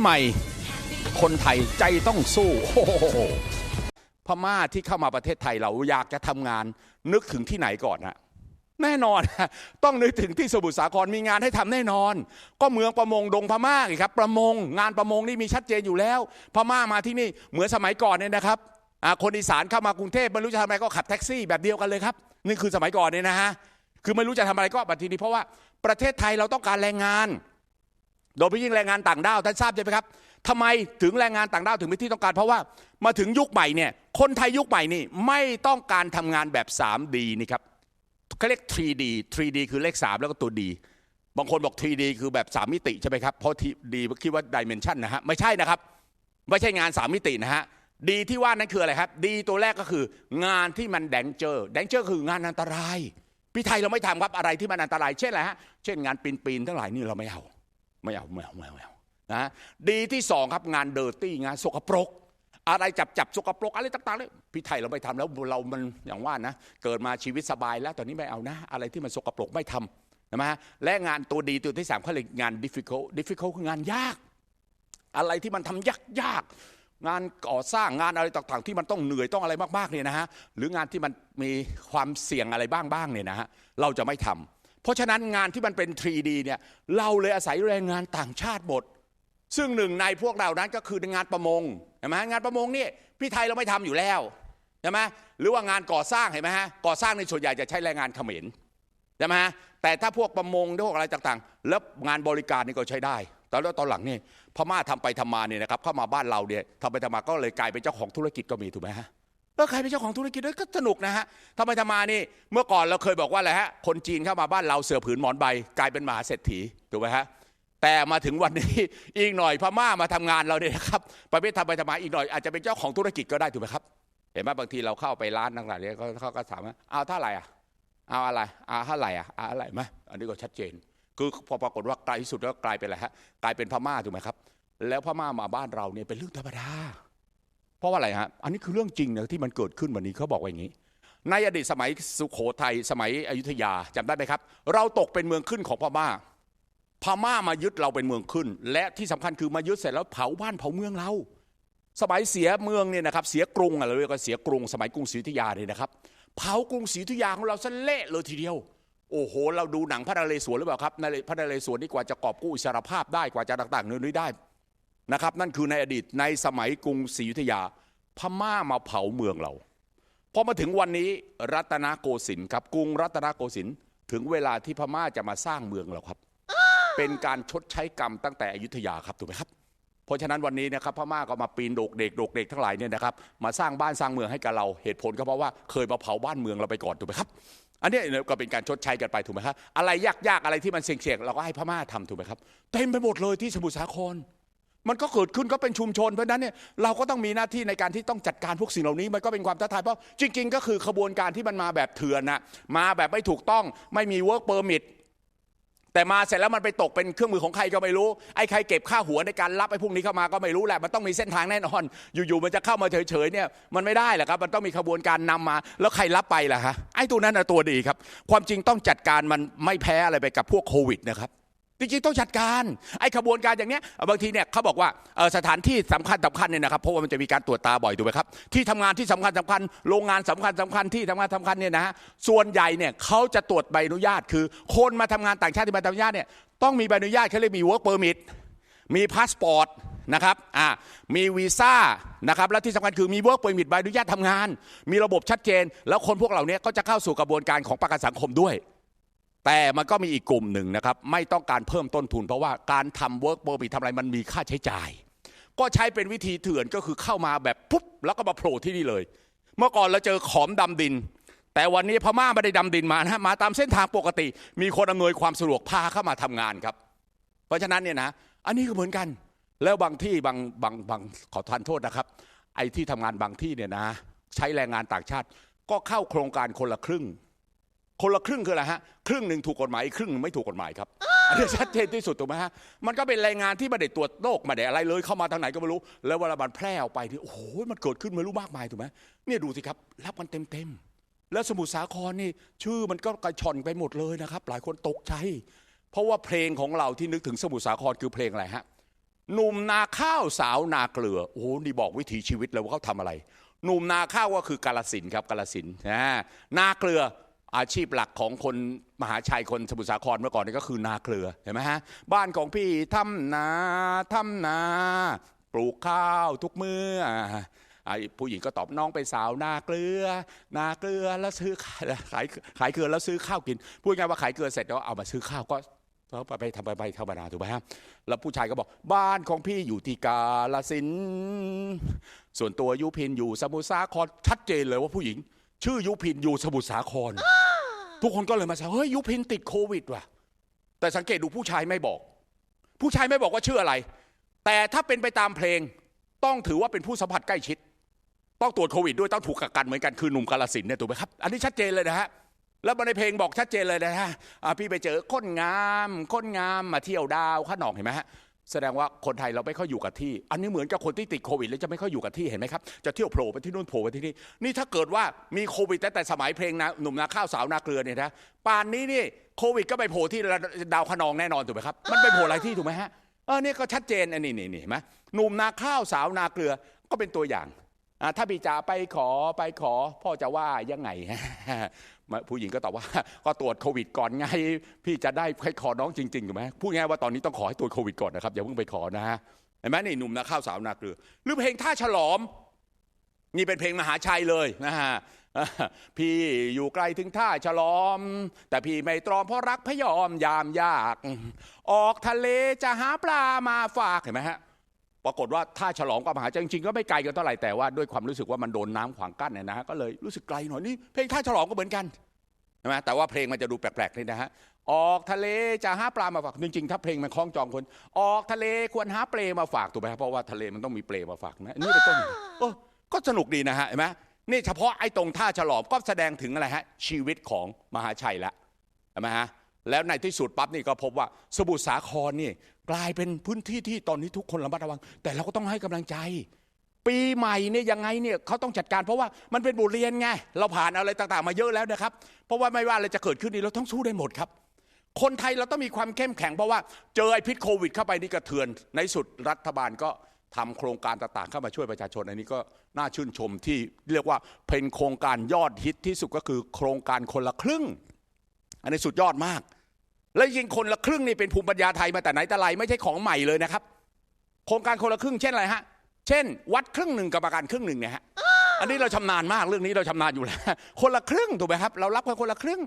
ใหม่ คนไทยใจต้องสู้โอ้โหพม่าที่เข้ามาประเทศไทยเราอยากจะทำงาน นึกถึงที่ไหนก่อนฮะแน่นอน ต้องนึกถึงที่สมุทรสาครมีงานให้ทำแน่นอน ก็เมืองประมงดงพม่าครับ ประมงงานประมงนี่มีชัดเจนอยู่แล้ว พม่ามาที่นี่เหมือนสมัยก่อนเนี่ยนะครับคนอีสานเข้ามากรุงเทพไม่รู้จะทำอะไรก็ขับแท็กซี่แบบเดียวกันเลยครับนี่คือสมัยก่อนเนี่ยนะฮะคือไม่รู้จะทำอะไรก็บัดทีนี้เพราะว่าประเทศไทยเราต้องการแรงงาน โดยเฉพาะยิ่งแรงงานต่างด้าวท่านทราบใช่ไหมครับทำไมถึงแรงงานต่างด้าวถึงเป็นที่ต้องการ เพราะว่ามาถึงยุคใหม่เนี่ยคนไทยยุคใหม่นี่ไม่ต้องการทำงานแบบ 3D นี่ครับเขาเรียก 3D 3D คือเลข 3 แล้วก็ตัว D บางคนบอก 3D คือแบบ 3 มิติใช่ไหมครับ เพราะ D คิดว่า dimension นะฮะไม่ใช่นะครับ ไม่ใช่งาน 3 มิตินะฮะดีที่ว่านั้นคืออะไรครับ ดีตัวแรกก็คืองานที่มันแดงเจอแดงเจอคืองานอันตรายพี่ไทยเราไม่ทำครับอะไรที่มันอันตราย เช่นอะไรฮะเช่นงานปีนปีนๆทั้งหลายนี่เราไม่เอา ไม่เอาไม่เอาไม่เอาไม่เอานะดีที่สองครับงานเดอร์ตี้งานสกปรก อะไรจับจับสกปรกอะไรต่างๆเลยพี่ไทยเราไม่ทำแล้วเรามันอย่างว่านะเกิดมาชีวิตสบายแล้วตอนนี้ไม่เอานะ อะไรที่มันสกปรกไม่ทำนะฮะและงานตัวดีตัวที่สามเขาเรียกงาน difficult difficult คืองานยาก อะไรที่มันทำยากยากๆงานก่อสร้างงานอะไรต่างๆ ที่มันต้องเหนื่อยต้องอะไรมากๆเนี่ยนะฮะหรืองานที่มันมีความเสี่ยงอะไรบ้างๆเนี่ยนะฮะเราจะไม่ทำ เพราะฉะนั้นงานที่มันเป็น 3D เนี่ยเราเลยอาศัยแรงงานต่างชาติหมด ซึ่งหนึ่งในพวกเรานั้นก็คืองานประมงเห็นไหมงานประมงนี่พี่ไทยเราไม่ทำอยู่แล้วใช่ไหมหรือว่างานก่อสร้างเห็นไหมฮะก่อสร้างในส่วนใหญ่จะใช้แรงงานเขมรใช่ไหมฮะแต่ถ้าพวกประมงพวกอะไรต่างๆ แล้วงานบริการนี่ก็ใช้ได้แต่แล้วตอนหลังนี่พม่าทำไปทำมาเนี่ยนะครับเข้ามาบ้านเราเนี่ยทำไปทำมาก็เลยกลายเป็นเจ้าของธุรกิจก็มีถูกไหมฮะ แล้วใครเป็นเจ้าของธุรกิจด้วยก็สนุกนะฮะทำไปทำมานี่เมื่อก่อนเราเคยบอกว่าอะไรฮะคนจีนเข้ามาบ้านเราเสือผืนหมอนใบกลายเป็นมหาเศรษฐีถูกไหมฮะแต่มาถึงวันนี้อีกหน่อยพม่ามาทำงานเราเนี่ยนะครับประเภททำไปทำมาอีกหน่อยอาจจะเป็นเจ้าของธุรกิจก็ได้ถูกไหมครับ เห็นไหมบางทีเราเข้าไปร้านต่างๆเนี่ยเขาเขาก็ถามว่าเอาเท่าไหร่อะเอาอะไรเอาเท่าไหร่อะเอาอะไรไหมอันนี้ก็ชัดเจน คือพอปรากฏว่าไกลที่สุดแล้วกลายเป็นอะไรฮะกลายเป็นพม่าถูกไหมครับ แล้วพม่ามาบ้านเราเนี่ยเป็นเรื่องธรรมดา เพราะว่าอะไรฮะ อันนี้คือเรื่องจริงนะที่มันเกิดขึ้นวันนี้เขาบอกว่าอย่างนี้ ในอดีตสมัยสุโขทัยสมัยอยุธยาจำได้ไหมครับ เราตกเป็นเมืองขึ้นของพม่า พม่ามายึดเราเป็นเมืองขึ้น และที่สำคัญคือมายึดเสร็จแล้วเผาบ้านเผาเมืองเรา สมัยเสียเมืองเนี่ยนะครับเสียกรุงอะเรเรียกว่าเสียกรุง สมัยกรุงศรีอยุธยาเนี่ยนะครับเผากรุงศรีอยุธยาของเราซะเละเลยทีเดียวโอ้โห เราดูหนังพระนเรศวรหรือเปล่าครับนพระนเรศวรนี่กว่าจะกอบกู้อิสรภาพได้กว่าจะต่างๆเนื้อนี้ได้ นะครับนั่นคือในอดีตในสมัยกรุงศรีอยุธยา พม่ามาเผาเมืองเราพอมาถึงวันนี้รัตนโกสินทร์ครับกรุงรัตนโกสินทร์ถึงเวลาที่พม่าจะมาสร้างเมืองเราครับ เป็นการชดใช้กรรมตั้งแต่อยุธยาครับถูกไหมครับ เพราะฉะนั้นวันนี้นะครับพม่าก็มาปีนโดกเด็กโดกเด็กทั้งหลายเนี่ยนะครับมาสร้างบ้านสร้างเมืองให้กับเราเหตุผลก็เพราะว่าเคยมาเผาบ้านเมืองเราไปก่อนถูกไหมครับ อันนี้ก็เป็นการชดใช้กันไปถูกไหมครับอะไรยากๆอะไรที่มันเสี่ยงๆเราก็ให้พม่าทำถูกไหมครับเต็มไปหมดเลยที่สมุทรสาคร มันก็เกิดขึ้นก็เป็นชุมชน เพราะนั้นเนี่ยเราก็ต้องมีหน้าที่ในการที่ต้องจัดการพวกสิ่งเหล่านี้ มันก็เป็นความท้าทายเพราะจริง ๆ ก็คือขบวนการที่มันมาแบบเถื่อนนะมาแบบไม่ถูกต้องไม่มี work permit แต่มาเสร็จแล้วมันไปตกเป็นเครื่องมือของใครก็ไม่รู้ไอ้ใครเก็บค่าหัวในการรับไอ้พวกนี้เข้ามาก็ไม่รู้แหละมันต้องมีเส้นทางแน่นอน อยู่ๆมันจะเข้ามาเฉยๆเนี่ยมันไม่ได้แหละครับ มันต้องมีขบวนการนำมา แล้วใครรับไปล่ะฮะไอ้ตัวนั้นนะตัวดีครับ ความจริงต้องจัดการมันไม่แพ้อะไรไปกับพวกโควิดนะครับ จริงๆต้องจัดการไอ้ขบวนการอย่างเนี้ยบางทีเนี่ยเขาบอกว่าสถานที่สำคัญสำคัญเนี่ยนะครับเพราะว่ามันจะมีการตรวจตาบ่อยถูกไหมครับที่ทำงานที่สำคัญสำคัญโรงงานสำคัญสำคัญที่ทำงานสำคัญเนี่ยนะฮะส่วนใหญ่เนี่ยเขาจะตรวจใบอนุญาต คือคนมาทำงานต่างชาติที่มาทำอนุญาตเนี่ยต้องมีใบอนุญาตเขาเรียกมี work permit มีพาสปอร์ตนะครับอ่ามีวีซ่านะครับและที่สำคัญคือมี work permit ใบอนุญาตทำงาน มีระบบชัดเจน แล้วคนพวกเหล่านี้ก็จะเข้าสู่กระบวนการของประกันสังคมด้วย แต่มันก็มีอีกกลุ่มหนึ่งนะครับไม่ต้องการเพิ่มต้นทุน เพราะว่าการทำ work permit ทำอะไรมันมีค่าใช้จ่าย ก็ใช้เป็นวิธีเถื่อนก็คือเข้ามาแบบปุ๊บแล้วก็มาโผล่ที่นี่เลย เมื่อก่อนเราเจอขอมดำดิน แต่วันนี้พม่าไม่ได้ดำดินมานะมาตามเส้นทางปกติ มีคนอำนวยความสะดวกพาเข้ามาทำงานครับ เพราะฉะนั้นเนี่ยนะอันนี้ก็เหมือนกัน แล้วบางที่บางบางบางขอทานโทษนะครับ ไอ้ที่ทำงานบางที่เนี่ยนะ ใช้แรงงานต่างชาติ ก็เข้าโครงการคนละครึ่ง คนละครึ่งคืออะไรฮะครึ่งหนึ่งถูกกฎหมายอีกครึ่งหนึ่งไม่ถูกกฎหมายครับอันนี้ชัดเจนที่สุดถูกไหมฮะมันก็เป็นแรงงานที่ไม่ได้ตรวจโรคไม่ได้อะไรเลยเข้ามาทางไหนก็ไม่รู้ แล้วเวลามันแพร่ออกไปที่โอ้โหมันเกิดขึ้นไม่รู้มากมายถูกไหมเนี่ยดูสิครับรับกันเต็มเต็มๆแล้วสมุทรสาครนี่ชื่อมันก็กระชอนไปหมดเลยนะครับ หลายคนตกใจ เพราะว่าเพลงของเราที่นึกถึงสมุทรสาครคือเพลงอะไรฮะหนุ่มนาข้าวสาวนาเกลือโอ้โหนี่บอกวิถีชีวิตเลยว่าเขาทำอะไร หนุ่มนาข้าวก็คือกาลสินธุ์ครับกาลสินธุ์นะนาเกลือ อาชีพหลักของคนมหาชัยคนสมุทรสาครเมื่อก่อนนี่ก็คือนาเกลือเห็นไหมฮะบ้านของพี่ทำนาทำนาปลูกข้าวทุกเมือไอ้ผู้หญิงก็ตอบน้องไปนสาวนาเกลือ นาเกลือแล้วซื้อขายขายขายเกลือแล้วซื้อข้าวกิน พูดง่ายว่าขายเกลือเสร็จแล้วเอามาซื้อข้าวก็แล้วไปทำไปไปธรรมดาถูกไหมฮะแล้วผู้ชายก็บอกบ้านของพี่อยู่ที่กาลสิน ส่วนตัวยุพินอยู่สมุทรสาครชัดเจนเลยว่าผู้หญิง ชื่อยุพินอยู่สมุทรสาคร ทุกคนก็เลยมาแซวเฮ้ยยุพินติดโควิดว่ะ แต่สังเกตดูผู้ชายไม่บอก ผู้ชายไม่บอกว่าชื่ออะไร แต่ถ้าเป็นไปตามเพลงต้องถือว่าเป็นผู้สัมผัสใกล้ชิด ต้องตรวจโควิดด้วยต้องถูกกักกันเหมือนกันคือหนุ่มกาลสินเนี่ยถูกไหมครับ อันนี้ชัดเจนเลยนะฮะแล้วในเพลงบอกชัดเจนเลยนะฮะพี่ไปเจอคนงามคนงามมาเที่ยวดาวข้าหนองเห็นไหมฮะ แสดงว่าคนไทยเราไม่ค่อยอยู่กับที่ อันนี้เหมือนกับคนที่ติดโควิดแล้วจะไม่ค่อยอยู่กับที่เห็นไหมครับจะเที่ยวโผล่ไปที่นู่นโผล่ไปที่นี่นี่ถ้าเกิดว่ามีโควิดแต่แต่สมัยเพลงนะหนุ่มนาข้าวสาวนาเกลือเนี่ยนะป่านนี้นี่โควิดก็ไปโผล่ที่ดาวคะนองแน่นอนถูกไหมครับมันไปโผล่หลายที่ถูกไหมฮะเออเนี่ยก็ชัดเจนอันนี้นี่นี่เห็นไหมหนุ่มนาข้าวสาวนาเกลือก็เป็นตัวอย่างอ่าถ้าพี่จ๋าไปขอไปขอพ่อจะว่ายังไง ผู้หญิงก็ตอบว่าก็ตรวจโควิดก่อนไงพี่จะได้ให้ขอน้องจริงๆถูกไหมพูดง่ายว่าตอนนี้ต้องขอให้ตรวจโควิดก่อนนะครับอย่าเพิ่งไปขอนะฮะเห็นไหมนี่หนุ่มนาข้าวสาวนาเกลือหรือเพลงท่าฉลอม นี่เป็นเพลงมหาชัยเลยนะฮะพี่อยู่ไกลถึงท่าฉลอม แต่พี่ไม่ตรอมเพราะรักพยอมยามยาก ออกทะเลจะหาปลามาฝากเห็นไหมฮะ ปรากฏว่าท่าฉลองกับมหาชัยจริงๆก็ไม่ไกลกันเท่าไหร่แต่ว่าด้วยความรู้สึกว่ามันโดนน้ำขวางกั้นเนี่ยนะฮะก็เลยรู้สึกไกลหน่อยนี่เพลงท่าฉลองก็เหมือนกันใช่ไหมแต่ว่าเพลงมันจะดูแปลกๆนี่นะฮะออกทะเลจะหาปลามาฝากจริงๆถ้าเพลงมันคล้องจองคน ออกทะเลควรหาเปลมาฝากถูกไหมครับเพราะว่าทะเลมันต้องมีเปลมาฝากนะนี่เป็นต้นเออก็สนุกดีนะฮะเห็นไหมนี่เฉพาะไอ้ตรงท่าฉลอมก็แสดงถึงอะไรฮะชีวิตของมหาชัยละเห็นไหมฮะ แล้วในที่สุดปั๊บนี่ก็พบว่าสมุทรสาครนี่กลายเป็นพื้นที่ที่ตอนนี้ทุกคนระมัดระวัง แต่เราก็ต้องให้กำลังใจ ปีใหม่เนี่ยยังไงเนี่ยเขาต้องจัดการเพราะว่ามันเป็นบทเรียนไง เราผ่านอะไรต่างๆ มาเยอะแล้วนะครับ เพราะว่าไม่ว่าอะไรจะเกิดขึ้นนี่เราต้องสู้ได้หมดครับ คนไทยเราต้องมีความเข้มแข็งเพราะว่าเจอไอ้พิษโควิด เข้าไปนี่กระเทือน ในสุดรัฐบาลก็ทำโครงการต่างๆ เข้ามาช่วยประชาชนอันนี้ก็น่าชื่นชมที่เรียกว่าเป็นโครงการยอดฮิตที่สุดก็คือโครงการคนละครึ่ง อันนี้สุดยอดมาก และยิ่งคนละครึ่งนี่เป็นภูมิปัญญาไทยมาแต่ไหนแต่ไรไม่ใช่ของใหม่เลยนะครับ โครงการคนละครึ่งเช่นอะไรฮะ เช่น วัดครึ่งหนึ่งกรรมการครึ่งหนึ่งเนี่ยฮะอันนี้เราชำนาญมากเรื่องนี้เราชำนาญอยู่แล้ว คนละครึ่งถูกไหมครับ เรารับกันคนละครึ่ง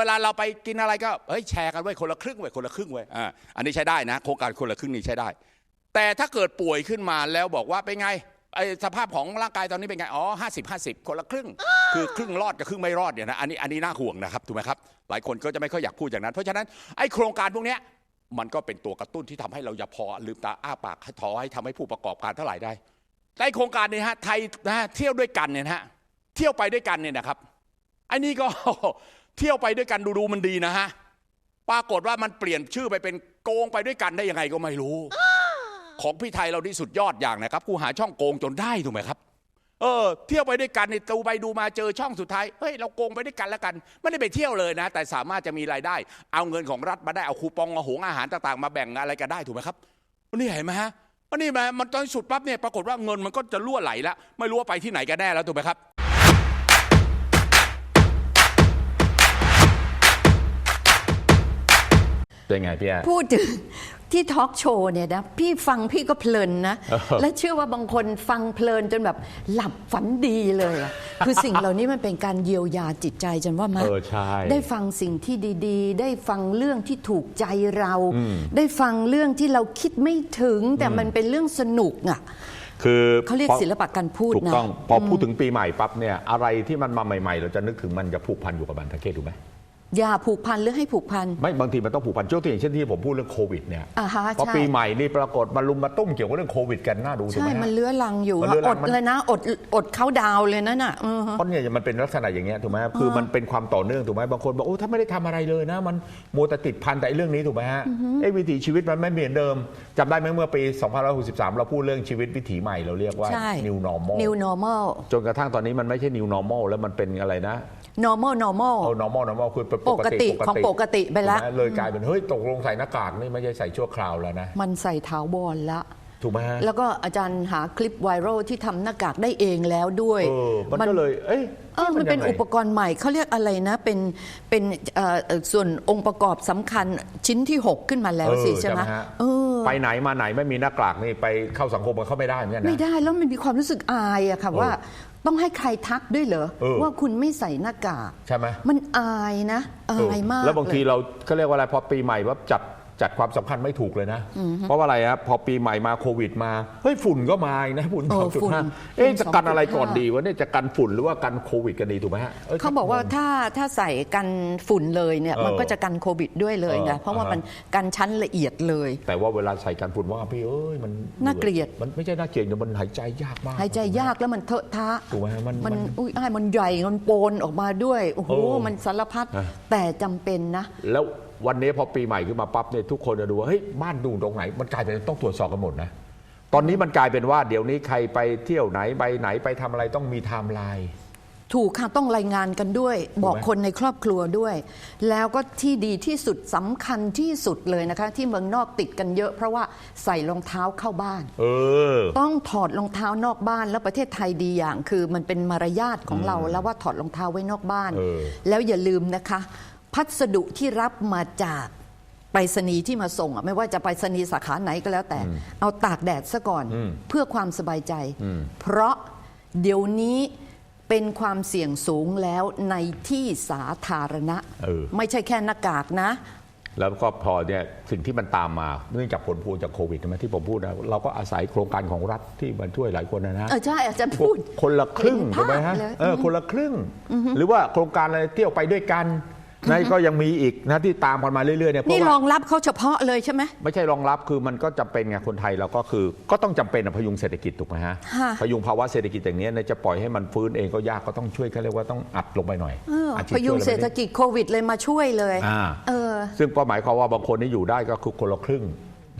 เวลาเราไปกินอะไรก็เฮ้ยแชร์กันไว้คนละครึ่งไว้คนละครึ่งไว้อ่าอันนี้ใช้ได้นะ โครงการคนละครึ่งนี่ใช้ได้ แต่ถ้าเกิดป่วยขึ้นมาแล้วบอกว่าเป็นไงไอสภาพของร่างกายตอนนี้เป็นไง อ๋อห้าสิบห้าสิบคนละครึ่ง คือครึ่งรอดกับครึ่งไม่รอดเนี่ยนะอันนี้อันนี้น่าห่วงนะครับถูกไหมครับหลายคนก็จะไม่ค่อยอยากพูดอย่างนั้น เพราะฉะนั้นไอโครงการพวกเนี้ยมันก็เป็นตัวกระตุ้นที่ทำให้เราอย่าพอลืมตาอ้าปากให้อให้ทำให้ผู้ประกอบการเท่าไหร่ได้ในโครงการนี้ฮะไทยนะเที่ยวด้วยกันเนี่ยฮะเที่ยวไปด้วยกันเนี่ยนะครับไอ้นี่ก็เที่ยวไปด้วยกันดูดูๆมันดีนะฮะปรากฏว่ามันเปลี่ยนชื่อไปเป็นโกงไปด้วยกันได้ยังไงก็ไม่รู้ ของพี่ไทยเราที่สุดยอดอย่างนะครับกูหาช่องโกงจนได้ถูกไหมครับ เออเที่ยวไปด้วยกันนี่ดูไปดูมาเจอช่องสุดท้ายเฮ้ยเราโกงไปด้วยกันแล้วกัน ไม่ได้ไปเที่ยวเลยนะ แต่สามารถจะมีรายได้ เอาเงินของรัฐมาได้เอาคูปองเอาหงอาหารต่างๆ มาแบ่งอะไรกันได้ถูกไหมครับนี่เห็นไหมฮะอันนี้มามันตอนสุดปั๊บเนี่ยปรากฏว่าเงินมันก็จะรั่วไหลแล้วไม่รู้ว่าไปที่ไหนกันแน่แล้วถูกไหมครับเป็นไงพี่แอร์พูดถึง ที่ทอล์กโชว์เนี่ยนะพี่ฟังพี่ก็เพลินนะเออและเชื่อว่าบางคนฟังเพลินจนแบบหลับฝันดีเลยอะคือสิ่งเหล่านี้มันเป็นการเยียวยาจิตใจจันว่ามาเออใช่ได้ฟังสิ่งที่ดีๆ ได้ฟังเรื่องที่ถูกใจเรา ได้ฟังเรื่องที่เราคิดไม่ถึง แต่มันเป็นเรื่องสนุกอะคือเขาเรียกพอศิลปะการพูดถูกนะต้องพอพูดถึงปีใหม่ปั๊บเนี่ยอะไรที่มันมาใหม่ ๆ เราจะนึกถึงมันจะผูกพันอยู่กับมันทังเกตถูกไหม อย่าผูกพันหรือให้ผูกพัน ไม่บางทีมันต้องผูกพันยกตัวอย่างเช่นที่ผมพูดเรื่องโควิดเนี่ยอ่าฮะพอใช่ ปีใหม่นี่ปรากฏมาลุมมาตุ้มเกี่ยวกับเรื่องโควิดกันน่าดูถูกใช่ ไหมฮะ มันเลื้อรังอยู่มันอะเลื้อรัองดมัน เลยนะ อดอดเข้าดาวน์เลยนั่นน่ะอือฮะ เพราะเนี่ยมันเป็นลักษณะอย่างเงี้ยถูกไหมคือมันเป็นความต่อเนื่องถูกไหมบางคนบอกโอ้ถ้าไม่ได้ทำอะไรเลยนะ มันมัวแต่ติดพันแต่ไอ้เรื่องนี้ถูกไหมฮะไอ้วิถีชีวิตมันไม่เหมือนเดิมจำได้ไหมเมื่อปี 2563 เราพูดเรื่องชีวิตวิถีใหม่เราเรียกว่า ใช่ new normal new normal จนกระทั่งตอนนี้มันไม่ใช่ new normal แล้วมันเป็นอะไรนะ normal normal เอา normal normal คือปกติปกติของปกติไปแล้วถูกหมเลยกลายเป็นเฮ้ยตกลงใส่หน้ากากนี่ไม่ใช่ใส่ชั่วคราวแล้วนะ มันใส่ถาวรละถูกไหมฮะแล้วก็อาจารย์หาคลิปไวรัลที่ทำหน้ากากได้เองแล้วด้วยเออมันก็เลยเอ้ยเออมันเป็นยังไงอุปกรณ์ใหม่เขาเรียกอะไรนะ เป็นเป็นเอ่อเอ่อส่วนองค์ประกอบสำคัญชิ้นที่ 6 ขึ้นมาแล้วสิเออใช่ไหมฮะเออไปไหนมาไหนไม่มีหน้ากากนี่ไปเข้าสังคมมันเข้าไม่ได้เหมือนกันนะไม่ได้แล้วมันมีความรู้สึกอายอะค่ะเออว่า ต้องให้ใครทักด้วยเหรอเออ ว่าคุณไม่ใส่หน้ากาก ใช่ไหม มันอายนะ อายมากแล้วบางทีเลยเราเขาเรียกว่าอะไรพอปีใหม่ว่าจัด จัดความสำคัญไม่ถูกเลยนะ เพราะว่าอะไรครับพอปีใหม่มาโควิดมา เฮ้ยฝุ่นก็มาอีกนะฝุ่นเอสอองจุดฝุ่นห้าเอ๊ะฝุ่นจะกันอะไร2.5ก่อนดีวะเนี่ยจะกันฝุ่นหรือว่ากันโควิดกันดีถูกไหมฮะย เขาบอกว่าถ้าถ้าใส่กันฝุ่นเลยเนี่ย เออมันก็จะกันโควิดด้วยเลยไงเออเพราะว่าอ่าฮะ มันกันชั้นละเอียดเลย แต่ว่าเวลาใส่กันฝุ่นว่าพี่เอ้ยมันน่าเกลียด มันไม่ใช่น่าเกลียดเดี๋ยวมันหายใจยากมากหายใจยากแล้วมันเถอะทะ ถูกไหมฮะมันมันมันอุ้ยอ้ายมันใหญ่มันโปนออกมาด้วย โอ้โห เออมันสารพัดนะแต่จำเป็นนะ แล้ว วันนี้พอปีใหม่ขึ้นมาปั๊บเนี่ยทุกคนจะดูว่าเฮ้ยบ้านดูตรงไหน มันกลายเป็นต้องตรวจสอบกันหมดนะ ตอนนี้มันกลายเป็นว่าเดี๋ยวนี้ใครไปเที่ยวไหนไปไหนไปทำอะไรต้องมีไทม์ไลน์ ถูกค่ะต้องรายงานกันด้วย บอกคนในครอบครัวด้วย แล้วก็ที่ดีที่สุดสำคัญที่สุดเลยนะคะ ที่เมืองนอกติดกันเยอะ เพราะว่าใส่รองเท้าเข้าบ้าน เออ ต้องถอดรองเท้านอกบ้านแล้วประเทศไทยดีอย่าง คือมันเป็นมารยาทของเราแล้วว่าถอดรองเท้าไว้นอกบ้าน เออ แล้วอย่าลืมนะคะ พัสดุที่รับมาจากไปรษณีย์ที่มาส่งอะไม่ว่าจะไปรษณีย์สาขาไหนก็แล้วแต่ เอาตากแดดซะก่อนเพื่อความสบายใจเพราะเดี๋ยวนี้เป็นความเสี่ยงสูงแล้วในที่สาธารณะ เออ ไม่ใช่แค่หน้ากากนะ แล้วก็พอเนี่ยสิ่งที่มันตามมาเนื่องจากผลพวงจากโควิดใช่ไหมที่ผมพูดนะเราก็อาศัยโครงการของรัฐที่มันช่วยหลายคนนะนะ เออใช่อาจารย์พวพูกดคนละครึ่งเห็นภาพถูกไหมฮะเลย เออคนละครึ่ง หรือว่าโครงการอะไรเที่ยวไปด้วยกัน นั่นก็ยังมีอีกนะที่ตามกันมาเรื่อยๆเนี่ยเพนี่ราะรว่าองรับเขาเฉพาะเลยใช่ไหม ไม่ใช่รองรับคือมันก็จำเป็นไงคนไทยเราก็คือ ก็ต้องจำเป็นอะพยุงเศรษฐกิจถูกไหมฮะค่ะ พยุงภาวะเศรษฐกิจอย่างนี้ยเนี่ยจะปล่อยให้มันฟื้นเองก็ยากก็ต้องช่วยเขาเรียกว่าต้องอัดลงไปหน่อยเออดฉีดพยุงช่วเศรษฐกิจโควิดเลยมาช่วยเลยอ่า เออ ซึ่งก็หมายความว่าบางคนที่อยู่ได้ก็คือคนละครึ่ง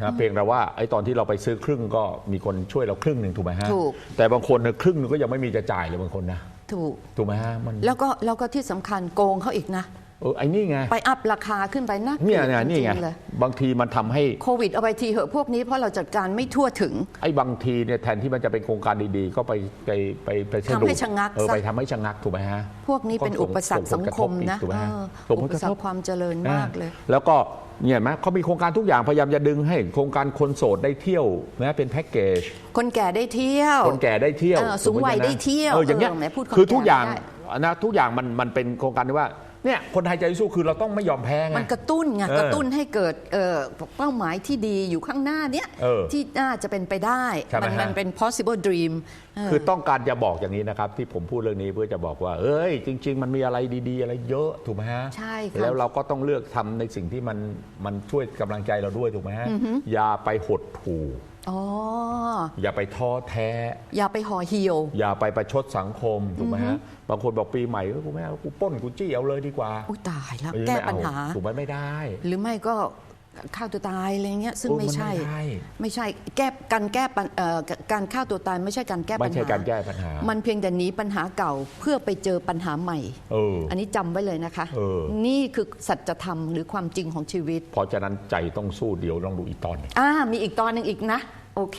นะเพียงแต่ว่าไอ้ตอนที่เราไปซื้อครึ่งก็มีคนช่วยเราครึ่งหนึ่งถูกไหมฮะถูก แต่บางคนเนี่ยครึ่งหนึงก็ยังไม่มีจะจ่ายเลยบางคนนะถูก ถูกไหมฮะมัน แล้วก็แล้วก็ที่สำคัญโกงเขาอีกนะ เออไอ้นี่ไง ไปอัพราคาขึ้นไปน่าเกลีเนี่ยยดเนี่ยจนี่ริไงงๆเลยบางทีมันทำให้ โควิดเอาไปทีเหอะพวกนี้เพราะเราจัดการไม่ทั่วถึง ไอ้บางทีเนี่ยแทนที่มันจะเป็นโครงการดีๆ ก็ไปไปไปไปสะทำดุดให้ชะงักเออซะ ไปทำให้ชะงักถูกไหมฮะพวกนี้เป็นอุปสรรคสังคมนะถูกไหมฮะเออส่งผอุลปกระสรทรบคความเจริญมากเลย อ่แล้วก็เนี่ยเห็นไหมเขามีโครงการทุกอย่างพยายามจะดึงให้โครงการคนโสดได้เที่ยวนะเป็นแพ็กเกจ คนแก่ได้เที่ยว คนแก่ได้เที่ยวเออสูงวัยถูกหมได้เที่ยวเอออย่างเงี้ยเออแหมพูดคนคือทุกแก่อย่างไม่ได้นะทุกอย่างมันมันเป็นโครงการที่ว่า เนี่ยคนไทยใจสู้คือเราต้องไม่ยอมแพ้ไง มันกระตุ้นไงเออกระตุ้นให้เกิดเอ่อเป้าหมายที่ดีอยู่ข้างหน้าเนี้ยเออที่น่าจะเป็นไปได้ ใช่ไหมมันฮะ มันเป็น possible dream เออ คือต้องการจะบอกอย่างนี้นะครับ ที่ผมพูดเรื่องนี้เพื่อจะบอกว่า เอ้ย จริง ๆ มันมีอะไรดี ๆ อะไรเยอะถูกไหมฮะใช่ค่ะ แล้วเราก็ต้องเลือกทำในสิ่งที่มันมันช่วยกำลังใจเราด้วยถูกไหมฮะอย่าไปหดถู่ อ๋อ อย่าไปท้อแท้ อย่าไปห่อเหี่ยว อย่าไปประชดสังคมถูกไหมฮะบางคนบอกปีใหม่เออกูไม่เอากูปล้นกูจี้เอาเลยดีกว่าอุ้ยตายแล้วเอ้ยแก้ไม่เอปัญหา ถูกไหมไม่ได้ หรือไม่ก็ ฆ่าตัวตายอะไรเงี้ยซึ่งโอ้ไม่ใช่มันไม่ได้ไม่ใช่แก้การแก้ปัญเอ่อการฆ่าตัวตายไม่ใช่การแก้ปัญหาไม่ใช่การแก้ปัญหา มันเพียงแต่หนีปัญหาเก่าเพื่อไปเจอปัญหาใหม่เอออันนี้จำไว้เลยนะคะเออนี่คือสัจธรรมหรือความจริงของชีวิต เพราะฉะนั้นใจต้องสู้เดี๋ยวลองดูอีกตอนหนึ่งอ่ามีอีกตอนหนึ่งอีกนะ โอเค